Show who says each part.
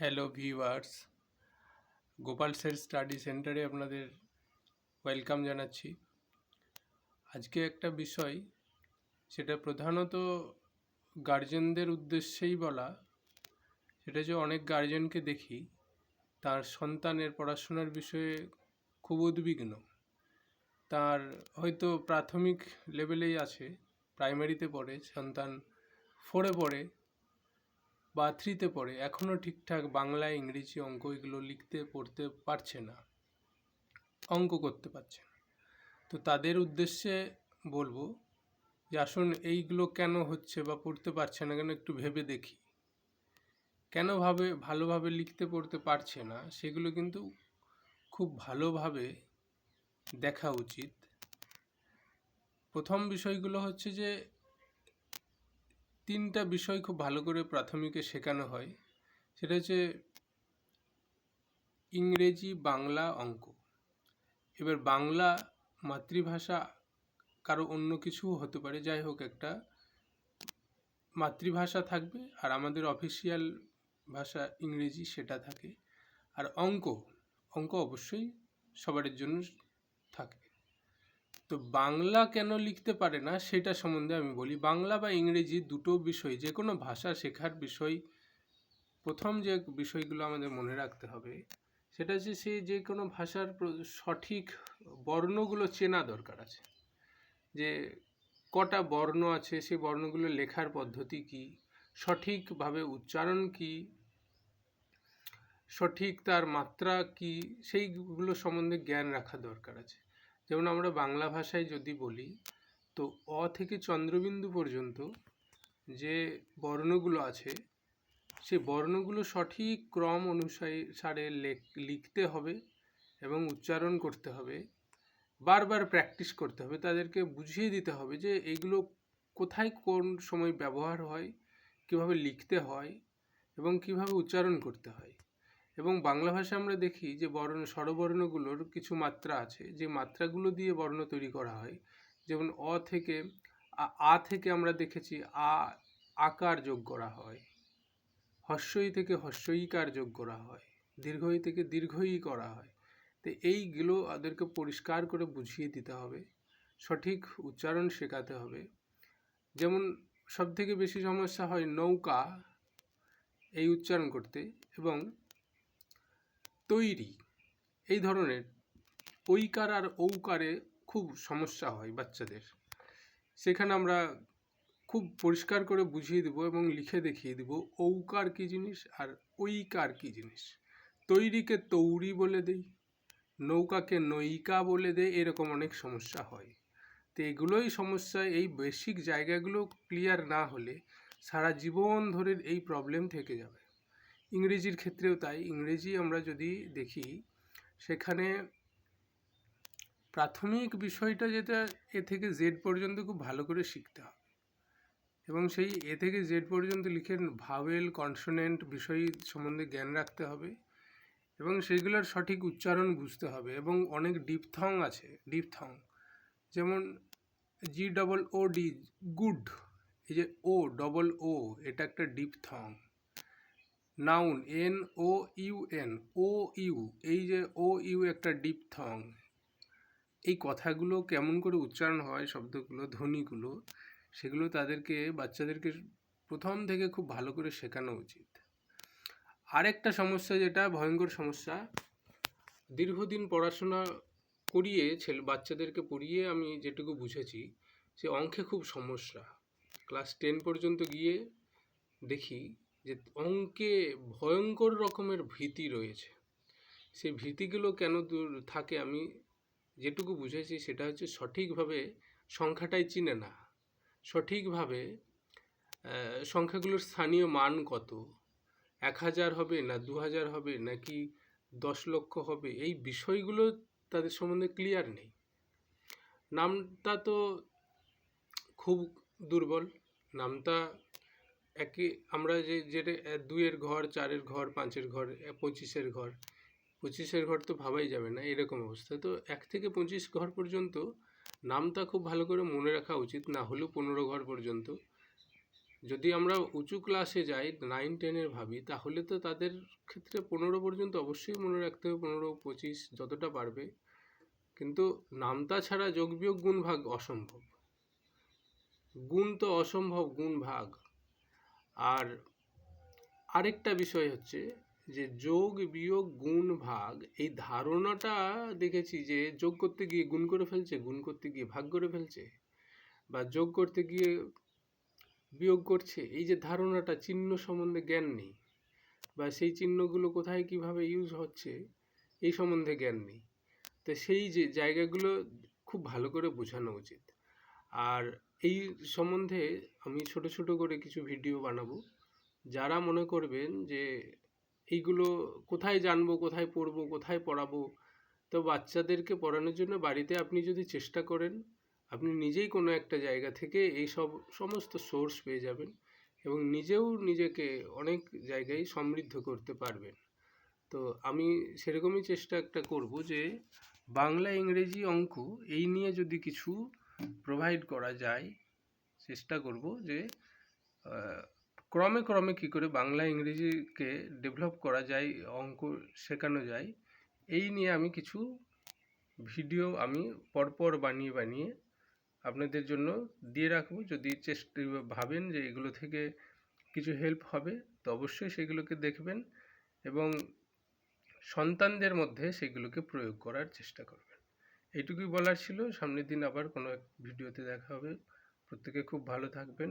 Speaker 1: Hello viewers Gopal sir study সেন্টারে আপনাদের welcome জানাচ্ছি। আজকে একটা বিষয়, সেটা প্রধানত গার্জেনদের উদ্দেশ্যেই বলা, সেটা যে অনেক গার্জেনকে দেখি, তার সন্তানের পড়াশোনার বিষয়ে খুব উদ্বিগ্ন। তার হয়তো প্রাথমিক লেভেলেই আছে প্রাইমারিতে পড়ে, সন্তান ফোরে পড়ে বা থ্রিতে পড়ে, এখনও ঠিকঠাক বাংলা, ইংরেজি অঙ্ক এগুলো লিখতে, পড়তে পারছে না, অঙ্ক করতে পারছে না। তো তাদের উদ্দেশ্যে বলব যে, আসুন এইগুলো কেন হচ্ছে বা পড়তে পারছে না কেন একটু ভেবে দেখি। কেন ভাবে, ভালোভাবে লিখতে, পড়তে পারছে না, সেগুলো কিন্তু খুব ভালোভাবে দেখা উচিত। প্রথম বিষয়গুলো হচ্ছে যে তিনটা বিষয় খুব ভালো করে প্রাথমিকে শেখানো হয়। সেটা হচ্ছে ইংরেজি, বাংলা, অঙ্ক। এবার বাংলা মাতৃভাষা কারও অন্য কিছু হতে পারে। যাই হোক, একটা মাতৃভাষা থাকবে আর আমাদের অফিসিয়াল ভাষা ইংরেজি সেটা থাকে। আর অঙ্ক অঙ্ক অবশ্যই সবার জন্য থাকে। তো বাংলা কেন লিখতে পারে না সেটা সম্বন্ধে আমি বলি। বাংলা বা ইংরেজি দুটো বিষয় যে কোনো ভাষা শেখার বিষয়, প্রথম যে বিষয়গুলো আমাদের মনে রাখতে হবে, সেটা হচ্ছে সে যে কোনো ভাষার সঠিক বর্ণগুলো চেনা দরকার আছে। যে কটা বর্ণ আছে সেই বর্ণগুলো লেখার পদ্ধতি কি, সঠিকভাবে উচ্চারণ কি, সঠিক তার মাত্রা কি, সেইগুলো সম্বন্ধে জ্ঞান রাখা দরকার আছে। যেমন আমরা বাংলা ভাষায় যদি বলি, তো অ থেকে চন্দ্রবিন্দু পর্যন্ত যে বর্ণগুলো আছে সেই বর্ণগুলো সঠিক ক্রম অনুসারে সারে লেখ- লিখতে হবে এবং উচ্চারণ করতে হবে, বারবার প্র্যাকটিস করতে হবে, তাদেরকে বুঝিয়ে দিতে হবে যে এইগুলো কোথায় কোন সময় ব্যবহার হয়, কীভাবে লিখতে হয় এবং কীভাবে উচ্চারণ করতে হয়। এবং বাংলা ভাষায় আমরা দেখি যে বর্ণ, স্বরবর্ণগুলোর কিছু মাত্রা আছে। যে মাত্রাগুলো দিয়ে বর্ণ তৈরি করা হয়। যেমন অ থেকে, আ- আ থেকে আমরা দেখেছি আ, আকার যোগ করা হয়। হস্যই থেকে হস্যইকার যোগ করা হয়। দীর্ঘই থেকে দীর্ঘই করা হয়। তো এইগুলো ওদেরকে পরিষ্কার করে বুঝিয়ে দিতে হবে। সঠিক উচ্চারণ শেখাতে হবে। যেমন সবথেকে বেশি সমস্যা হয় নৌকা, এই উচ্চারণ করতে। এবং তৈরি। এই ধরনের ঐকার আর ঔকারে খুব সমস্যা হয় বাচ্চাদের। সেখানে আমরা খুব পরিষ্কার করে বুঝিয়ে দেবো এবং লিখে দেখিয়ে দেবো ঔকার কী জিনিস আর ঐকার কী জিনিস। তৈরিকে তৌরি বলে দেই, নৌকাকে নৈকা বলে দেয় এরকম অনেক সমস্যা হয়। তো এগুলোই সমস্যা, এই বেসিক জায়গাগুলো ক্লিয়ার না হলে সারা জীবন ধরে এই প্রবলেম থেকে যাবে। ইংরেজির ক্ষেত্রেও তাই। ইংরেজি আমরা যদি দেখি, সেখানে প্রাথমিক বিষয়টা যেটা, এ থেকে জেড পর্যন্ত খুব ভালো করে শিখতে হবে এবং সেই এ থেকে জেড পর্যন্ত লিখে ভাওয়েল, কনসোনেন্ট বিষয় সম্বন্ধে জ্ঞান রাখতে হবে এবং সেগুলোর সঠিক উচ্চারণ বুঝতে হবে এবং অনেক ডিপথং আছে, ডিপথং। যেমন G double O D, good, এই যে ও, ডবল ও, এটা একটা diphthong. Noun, N, O, U, N, O, U, এই যে ও, ইউ একটা ডিপথং এই কথাগুলো কেমন করে উচ্চারণ হয়, শব্দগুলো, ধ্বনিগুলো, সেগুলো তাদেরকে, বাচ্চাদেরকে প্রথম থেকে খুব ভালো করে শেখানো উচিত। আরেকটা সমস্যা যেটা, ভয়ঙ্কর সমস্যা, দীর্ঘদিন পড়াশোনা করিয়ে ছেলে, বাচ্চাদেরকে পড়িয়ে আমি যেটুকু বুঝেছি যে অঙ্কে খুব সমস্যা। ক্লাস টেন পর্যন্ত গিয়ে দেখি যে অঙ্কে ভয়ঙ্কর রকমের ভীতি রয়েছে। সেই ভীতিগুলো কেন দূর থাকে আমি যেটুকু বুঝেছি সেটা হচ্ছে সঠিকভাবে সংখ্যাটাই চিনে না। সঠিকভাবে সংখ্যাগুলোর স্থানীয় মান কত? এক হাজার হবে না দু হাজার হবে নাকি দশ লক্ষ হবে? এই বিষয়গুলো তাদের সম্বন্ধে ক্লিয়ার নেই। নামটা তো খুব দুর্বল, নামটা একে আমরা যে, যেটা দুইয়ের ঘর, চারের ঘর, পাঁচের ঘর পঁচিশের ঘর পঁচিশের ঘর তো ভাবাই যাবে না, এরকম অবস্থা। তো এক থেকে পঁচিশ ঘর পর্যন্ত নামটা খুব ভালো করে মনে রাখা উচিত, না হলেও পনেরো ঘর পর্যন্ত। যদি আমরা উঁচু ক্লাসে যাই নাইন টেনের ভাবি, তাহলে তো তাদের ক্ষেত্রে পনেরো পর্যন্ত অবশ্যই মনে রাখতে হবে, পনেরো, পঁচিশ, যতটা পারবে। কিন্তু নামতা ছাড়া যোগ বিয়োগ গুণ ভাগ অসম্ভব। গুণ তো অসম্ভব, গুণ ভাগ। আর আরেকটা বিষয় হচ্ছে যে যোগ, বিয়োগ, গুণ, ভাগ, এই ধারণাটা দেখেছি যে যোগ করতে গিয়ে গুণ করে ফেলছে, গুণ করতে গিয়ে ভাগ করে ফেলছে বা যোগ করতে গিয়ে বিয়োগ করছে। এই যে ধারণাটা, চিহ্ন সম্বন্ধে জ্ঞান নেই বা সেই চিহ্নগুলো কোথায় কীভাবে ইউজ হচ্ছে, এই সম্বন্ধে জ্ঞান নেই। তো সেই যে জায়গাগুলো খুব ভালো করে বোঝানো উচিত। আর এই সম্বন্ধে আমি ছোট ছোট করে কিছু ভিডিও বানাবো। যারা মনে করবেন যে এইগুলো কোথায় জানব, কোথায় পড়ব, কোথায় পড়াবো, তো বাচ্চাদেরকে পড়ানোর জন্য বাড়িতে আপনি যদি চেষ্টা করেন, আপনি নিজেই কোনো একটা জায়গা থেকে এই সব সমস্ত সোর্স পেয়ে যাবেন এবং নিজেও নিজেকে অনেক জায়গায় সমৃদ্ধ করতে পারবেন। তো আমি সেরকমই চেষ্টা একটা করব যে বাংলা ইংরেজি অঙ্ক এই নিয়ে যদি কিছু প্রোভাইড করা যায়, চেষ্টা করব যে ক্রমে ক্রমে কী করে বাংলা ইংরেজিকে ডেভেলপ করা যায়, অঙ্ক শেখানো যায়, এই নিয়ে আমি কিছু ভিডিও আমি পরপর বানিয়ে বানিয়ে আপনাদের জন্য দিয়ে রাখব। যদি চেষ্টা ভাবেন যে এগুলো থেকে কিছু হেল্প হবে, তো অবশ্যই সেগুলোকে দেখবেন এবং সন্তানদের মধ্যে সেগুলোকে প্রয়োগ করার চেষ্টা করবেন। এইটুকুই বলার ছিল। সামনের দিন আবার কোনো এক ভিডিওতে দেখা হবে। প্রত্যেকে খুব ভালো থাকবেন।